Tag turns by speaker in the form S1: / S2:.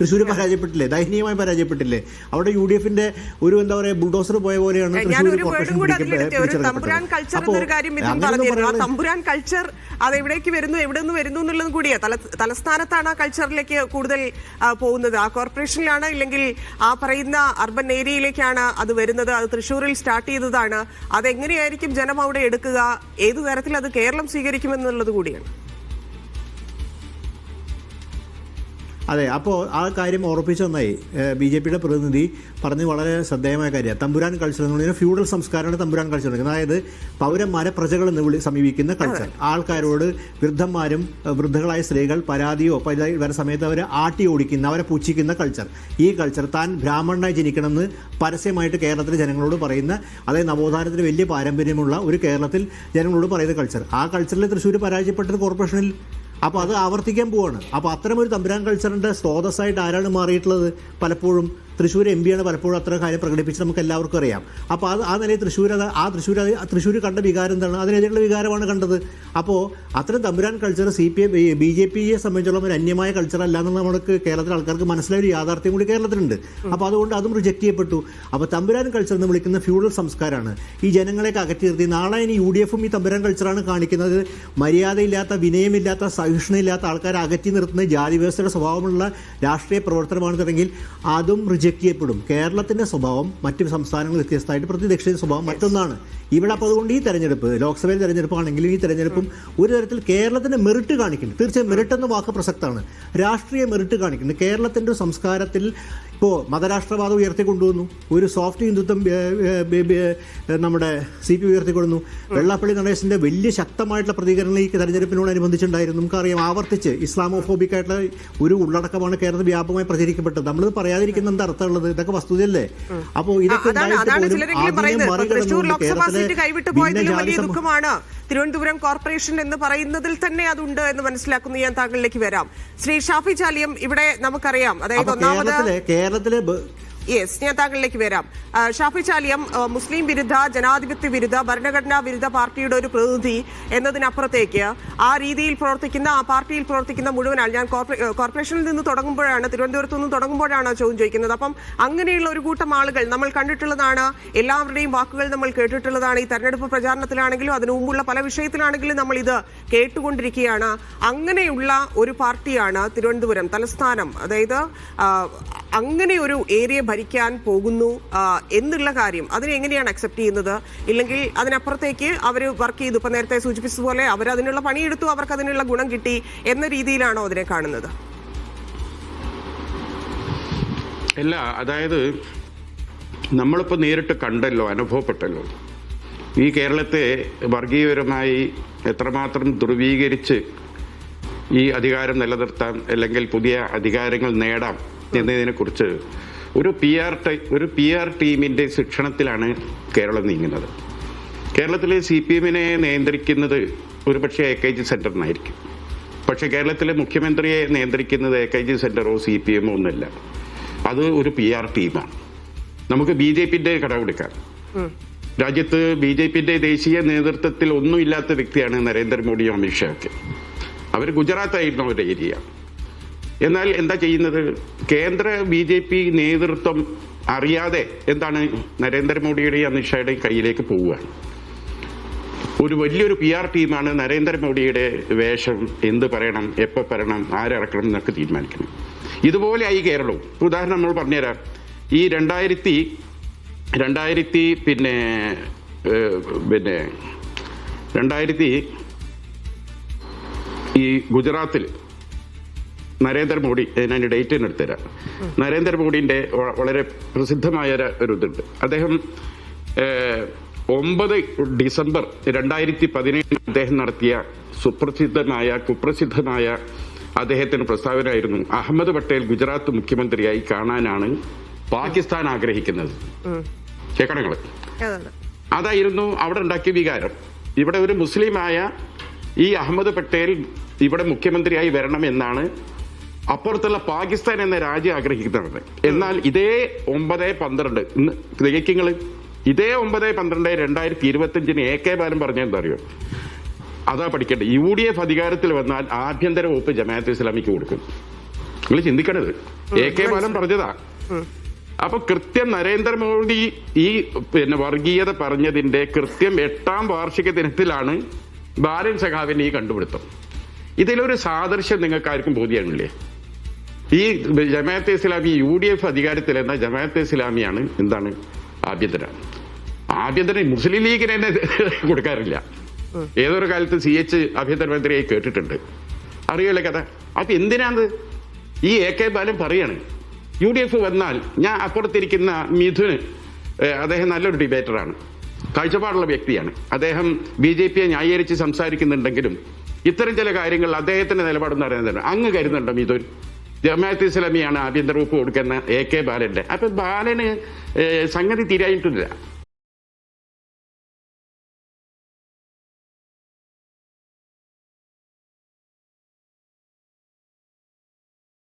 S1: തൃശ്ശൂർ പരാജയപ്പെട്ടില്ലേ? ദയനീയമായി പരാജയപ്പെട്ടില്ലേ? അവിടെ U D എഫിന്റെ ഒരു എന്താ പറയുക ബുൾഡോസർ പോയ പോലെയാണ് തൃശ്ശൂർ കോർപ്പറേഷൻ.
S2: തമ്പുരാൻ കൾച്ചർ അത് എവിടേക്ക് വരുന്നു എവിടെ നിന്ന് വരുന്നു എന്നുള്ളതും കൂടിയാ. തല തലസ്ഥാനത്താണ് ആ കൾച്ചറിലേക്ക് കൂടുതൽ പോകുന്നത്. ആ കോർപ്പറേഷനിലാണ് ഇല്ലെങ്കിൽ ആ പറയുന്ന അർബൻ ഏരിയയിലേക്കാണ് അത് വരുന്നത്. അത് തൃശ്ശൂരിൽ സ്റ്റാർട്ട് ചെയ്തതാണ്. അതെങ്ങനെയായിരിക്കും ജനം അവിടെ എടുക്കുക? ഏതു തരത്തിൽ അത് കേരളം സ്വീകരിക്കുമെന്നുള്ളത് കൂടിയാണ്.
S1: അതെ അപ്പോൾ ആ കാര്യം ഉറപ്പിച്ചു നന്നായി. ബി ജെ പിയുടെ പ്രതിനിധി പറഞ്ഞ് വളരെ ശ്രദ്ധേയമായ കാര്യമാണ്. തമ്പുരാൻ കൾച്ചർ എന്ന് പറയുന്നത് ഫ്യൂഡൽ സംസ്കാരമാണ് തമ്പുരാൻ കൾച്ചർ അതായത് പൗരന്മാരെ പ്രജകൾ എന്ന് വിളി സമീപിക്കുന്ന കൾച്ചർ. ആൾക്കാരോട് വൃദ്ധന്മാരും വൃദ്ധകളായ സ്ത്രീകൾ പരാതിയോ പരാതി വരെ സമയത്ത് അവരെ ആട്ടി ഓടിക്കുന്ന അവരെ പുച്ഛിക്കുന്ന കൾച്ചർ. ഈ കൾച്ചർ താൻ ബ്രാഹ്മണനായി ജനിക്കണമെന്ന് പരസ്യമായിട്ട് കേരളത്തിലെ ജനങ്ങളോട് പറയുന്ന അതായത് നവോത്ഥാനത്തിന് വലിയ പാരമ്പര്യമുള്ള ഒരു കേരളത്തിൽ ജനങ്ങളോട് പറയുന്ന കൾച്ചർ. ആ കൾച്ചറിൽ തൃശ്ശൂർ പരാജയപ്പെട്ടത് കോർപ്പറേഷനിൽ അപ്പോൾ അത് ആവർത്തിക്കാൻ പോവാണ്. അപ്പോൾ അത്തരമൊരു തമ്പുരാൻ കൾച്ചറിന്റെ സ്രോതസ്സായിട്ട് ആരാണ് മാറിയിട്ടുള്ളത്? പലപ്പോഴും തൃശ്ശൂർ എം പിയാണ് പലപ്പോഴും അത്ര കാര്യം പ്രകടിപ്പിച്ച് നമുക്ക് എല്ലാവർക്കും അറിയാം. അപ്പോൾ അത് ആ നിലയിൽ തൃശ്ശൂർ ആ തൃശ്ശൂർ തൃശ്ശൂർ കണ്ട വികാരം എന്താണ്? അതിനെതിരെയുള്ള വികാരമാണ് കണ്ടത്. അപ്പോൾ അത്തരം തമ്പുരാൻ culture C P M B J പിയെ സംബന്ധിച്ചോളം ഒരു അന്യമായ കൾച്ചർ അല്ല എന്നുള്ള നമുക്ക് കേരളത്തിലെ ആൾക്കാർക്ക് മനസ്സിലായ ഒരു യാഥാർത്ഥ്യം കൂടി കേരളത്തിലുണ്ട്. അപ്പോൾ അതുകൊണ്ട് അതും റിജക്റ്റ് ചെയ്യപ്പെട്ടു. അപ്പോൾ തമ്പുരാൻ കൾച്ചർ എന്ന് വിളിക്കുന്ന ഫ്യൂഡൽ സംസ്കാരമാണ്. ഈ ജനങ്ങളെയൊക്കെ അകറ്റി നിർത്തി നാളെ ഇനി യു ഡി എഫും ഈ തമ്പുരാൻ കൾച്ചറാണ് കാണിക്കുന്നത്. മര്യാദയില്ലാത്ത വിനയമില്ലാത്ത സഹിഷ്ണുയില്ലാത്ത ആൾക്കാരെ അകറ്റി നിർത്തുന്ന ജാതി വ്യവസ്ഥയുടെ സ്വഭാവമുള്ള രാഷ്ട്രീയ പ്രവർത്തനമാണെന്നുണ്ടെങ്കിൽ അതും റിജക്ട് ചെയ്യപ്പെടും കേരളത്തിന്റെ സ്വഭാവം മറ്റു സംസ്ഥാനങ്ങൾ വ്യത്യസ്തമായിട്ട് പ്രതി ദക്ഷിണ സ്വഭാവം മറ്റൊന്നാണ്. ഇവിടെ അപ്പോൾ അതുകൊണ്ട് ഈ തെരഞ്ഞെടുപ്പ് ലോക്സഭയിൽ തെരഞ്ഞെടുപ്പാണെങ്കിലും ഈ തെരഞ്ഞെടുപ്പും ഒരു തരത്തിൽ കേരളത്തിന്റെ മെറിറ്റ് കാണിക്കുന്നു തീർച്ചയായും മെറിറ്റ് എന്ന വാക്ക് പ്രസക്തമാണ്. രാഷ്ട്രീയ മെറിറ്റ് കാണിക്കുന്നു കേരളത്തിന്റെ സംസ്കാരത്തിൽ ഇപ്പോൾ മതരാഷ്ട്രവാദം ഉയർത്തിക്കൊണ്ടുവന്നു. ഒരു സോഫ്റ്റ് ഹിന്ദുത്വം നമ്മുടെ സി പി ഉയർത്തിക്കൊടുന്നു. വെള്ളാപ്പള്ളി നടേശന്റെ വലിയ ശക്തമായിട്ടുള്ള പ്രതികരണം ഈ തെരഞ്ഞെടുപ്പിനോടനുബന്ധിച്ചുണ്ടായിരുന്നു നമുക്കറിയാം. ആവർത്തിച്ച് ഇസ്ലാമോഫോബിക് ആയിട്ടുള്ള ഒരു ഉള്ളടക്കമാണ് കേരളത്തിൽ വ്യാപകമായി പ്രചരിക്കപ്പെട്ടത്. നമ്മളിത് പറയാതിരിക്കുന്ന എന്താ അർത്ഥമുള്ളത് ഇതൊക്കെ വസ്തുതയല്ലേ? അപ്പോൾ ഇതൊക്കെ ഉണ്ടായിട്ട് പോലും
S2: തൃശ്ശൂർ
S1: മറികടന്നുകൊണ്ട് കേരളത്തിലെ ഭിന്നജാതി
S2: തിരുവനന്തപുരം കോർപ്പറേഷൻ എന്ന് പറയുന്നതിൽ തന്നെ അതുണ്ട് എന്ന് മനസ്സിലാക്കുന്നു. ഞാൻ താങ്കളിലേക്ക് വരാം. ശ്രീ ഷാഫി ചാലിയം ഇവിടെ നമുക്കറിയാം. അതായത് ഒന്നാമത്
S1: കേരളത്തിലെ
S2: യെസ് ഞാൻ താങ്കളിലേക്ക് വരാം ഷാഫി ചാലിയം മുസ്ലിം വിരുദ്ധ ജനാധിപത്യ വിരുദ്ധ ഭരണഘടനാ വിരുദ്ധ പാർട്ടിയുടെ ഒരു പ്രതിനിധി എന്നതിനപ്പുറത്തേക്ക് ആ രീതിയിൽ പ്രവർത്തിക്കുന്ന ആ പാർട്ടിയിൽ പ്രവർത്തിക്കുന്ന മുഴുവൻ ആൾ ഞാൻ കോർപ്പറേഷനിൽ നിന്ന് തുടങ്ങുമ്പോഴാണ് തിരുവനന്തപുരത്ത് നിന്ന് തുടങ്ങുമ്പോഴാണ് ചോദ്യം ചോദിക്കുന്നത്. അപ്പം അങ്ങനെയുള്ള ഒരു കൂട്ടം ആളുകൾ നമ്മൾ കണ്ടിട്ടുള്ളതാണ് എല്ലാവരുടെയും വാക്കുകൾ നമ്മൾ കേട്ടിട്ടുള്ളതാണ് ഈ തെരഞ്ഞെടുപ്പ് പ്രചാരണത്തിലാണെങ്കിലും അതിനു മുമ്പുള്ള പല വിഷയത്തിലാണെങ്കിലും നമ്മൾ ഇത് കേട്ടുകൊണ്ടിരിക്കുകയാണ്. അങ്ങനെയുള്ള ഒരു പാർട്ടിയാണ് തിരുവനന്തപുരം തലസ്ഥാനം. അതായത് അങ്ങനെ ഒരു ഏരിയ ഭരിക്കാൻ പോകുന്നു എന്നുള്ള കാര്യം അതിനെ എങ്ങനെയാണ് അക്സെപ്റ്റ് ചെയ്യുന്നത്? ഇല്ലെങ്കിൽ അതിനപ്പുറത്തേക്ക് അവർ വർക്ക് ചെയ്തു ഇപ്പം നേരത്തെ സൂചിപ്പിച്ചതുപോലെ അവർ അതിനുള്ള പണിയെടുത്തു അവർക്ക് അതിനുള്ള ഗുണം കിട്ടി എന്ന രീതിയിലാണോ അതിനെ കാണുന്നത്?
S3: അല്ല അതായത് നമ്മളിപ്പോൾ നേരിട്ട് കണ്ടല്ലോ അനുഭവപ്പെട്ടല്ലോ. ഈ കേരളത്തെ വർഗീയപരമായി എത്രമാത്രം ധ്രുവീകരിച്ച് ഈ അധികാരം നിലനിർത്താം അല്ലെങ്കിൽ പുതിയ അധികാരങ്ങൾ നേടാം എന്നതിനെക്കുറിച്ച് ഒരു പി ആർ ഒരു പി ആർ ടീമിന്റെ ശിക്ഷണത്തിലാണ് കേരളം നീങ്ങുന്നത്. കേരളത്തിലെ സി പി എമ്മിനെ നിയന്ത്രിക്കുന്നത് ഒരുപക്ഷെ എ കെ ജി സെന്ററിനായിരിക്കും. പക്ഷെ കേരളത്തിലെ മുഖ്യമന്ത്രിയെ നിയന്ത്രിക്കുന്നത് എ കെ ജി സെന്ററോ സി പി എമ്മോ ഒന്നുമല്ല. അത് ഒരു പി ആർ ടീമാണ്. നമുക്ക് ബി ജെ പിന്റെ കടമെടുക്കാം. രാജ്യത്ത് ബി ജെ പിന്റെ ദേശീയ നേതൃത്വത്തിൽ ഒന്നുമില്ലാത്ത വ്യക്തിയാണ് നരേന്ദ്രമോദിയും അമിത്ഷാ ഒക്കെ. അവർ ഗുജറാത്ത് ആയിരുന്നു അവരുടെ ഏരിയ. എന്നാൽ എന്താ ചെയ്യുന്നത്? കേന്ദ്ര ബി ജെ പി നേതൃത്വം അറിയാതെ എന്താണ് നരേന്ദ്രമോദിയുടെയും അമിത്ഷായുടെയും കയ്യിലേക്ക് പോവുകയാണ്. ഒരു വലിയൊരു പി ആർ ടീമാണ് നരേന്ദ്രമോദിയുടെ വേഷം എന്ത് പറയണം എപ്പോൾ പറയണം ആരിറക്കണം എന്നൊക്കെ തീരുമാനിക്കണം ഇതുപോലെ ആയി കേരളവും. ഉദാഹരണം നമ്മൾ പറഞ്ഞുതരാം. ഈ രണ്ടായിരത്തി രണ്ടായിരത്തി പിന്നെ പിന്നെ രണ്ടായിരത്തി ഈ ഗുജറാത്തിൽ നരേന്ദ്രമോദി ഞാൻ ഡേറ്റ് തന്നെ എടുത്തുതരാം നരേന്ദ്രമോദിന്റെ വളരെ പ്രസിദ്ധമായ ഒരു- ഇതുണ്ട് അദ്ദേഹം ഒമ്പത് ഡിസംബർ രണ്ടായിരത്തി പതിനേഴിൽ അദ്ദേഹം നടത്തിയ സുപ്രസിദ്ധമായ കുപ്രസിദ്ധമായ അദ്ദേഹത്തിന് പ്രസ്താവനയായിരുന്നു. അഹമ്മദ് പട്ടേൽ ഗുജറാത്ത് മുഖ്യമന്ത്രിയായി കാണാനാണ് പാകിസ്ഥാൻ ആഗ്രഹിക്കുന്നത്.
S2: കേൾക്കണങ്ങൾ
S3: അതായിരുന്നു അവിടെ ഉണ്ടാക്കിയ വികാരം. ഇവിടെ ഒരു മുസ്ലിമായ ഈ അഹമ്മദ് പട്ടേൽ ഇവിടെ മുഖ്യമന്ത്രിയായി വരണം എന്നാണ് അപ്പുറത്തുള്ള പാകിസ്ഥാൻ എന്ന രാജ്യം ആഗ്രഹിക്കുന്നത് എന്നാൽ ഇതേ ഒമ്പത് പന്ത്രണ്ട് ഇന്ന് തികയ്ക്കുങ്ങൾ ഇതേ ഒമ്പത് പന്ത്രണ്ട് രണ്ടായിരത്തി ഇരുപത്തിയഞ്ചിന് എ കെ ബാലൻ പറഞ്ഞ എന്താ അറിയോ അതാ പഠിക്കേണ്ടത്. യു ഡി എഫ് അധികാരത്തിൽ വന്നാൽ ആഭ്യന്തര വകുപ്പ് ജമാഅത്ത് ഇസ്ലാമിക്ക് കൊടുക്കും. നിങ്ങൾ ചിന്തിക്കണത്. എ കെ ബാലൻ പറഞ്ഞതാ. അപ്പൊ കൃത്യം നരേന്ദ്രമോദി ഈ പിന്നെ വർഗീയത പറഞ്ഞതിന്റെ കൃത്യം എട്ടാം വാർഷിക ദിനത്തിലാണ് ബാലൻ സഖാവിന്റെ ഈ കണ്ടുപിടുത്തം. ഇതിലൊരു സാദൃശ്യം നിങ്ങൾക്ക് ആർക്കും ബോധ്യമാണില്ലേ ഈ Jamaate Islami U D F അധികാരത്തിൽ എന്ന ജമാഅത്തെ ഇസ്ലാമിയാണ് എന്താണ് ആഭ്യന്തര. ആഭ്യന്തര മുസ്ലിം ലീഗിന് തന്നെ കൊടുക്കാറില്ല. ഏതൊരു കാലത്ത് സി എച്ച് ആഭ്യന്തരമന്ത്രിയായി കേട്ടിട്ടുണ്ട്. അറിയല്ലേ കഥ? അപ്പൊ എന്തിനാണ് ഈ എ കെ ബാലൻ പറയാണ് യു ഡി എഫ് വന്നാൽ ഞാൻ അപ്പുറത്തിരിക്കുന്ന മിഥുന് അദ്ദേഹം നല്ലൊരു ഡിബേറ്ററാണ്. കാഴ്ചപ്പാടുള്ള വ്യക്തിയാണ്. അദ്ദേഹം ബി ജെ പിയെ ന്യായീകരിച്ച് സംസാരിക്കുന്നുണ്ടെങ്കിലും ഇത്തരം ചില കാര്യങ്ങൾ അദ്ദേഹത്തിന്റെ നിലപാടെന്ന് പറയുന്നത് അങ്ങ് കരുതുന്നുണ്ടോ മിഥുൻ. ജമാഅത്ത് ഇസ്ലാമിയാണ് ആഭ്യന്തര വകുപ്പ് കൊടുക്കുന്ന എ കെ ബാലന്റെ. അപ്പൊ ബാലന് സംഗതി തിരിയായിട്ടില്ല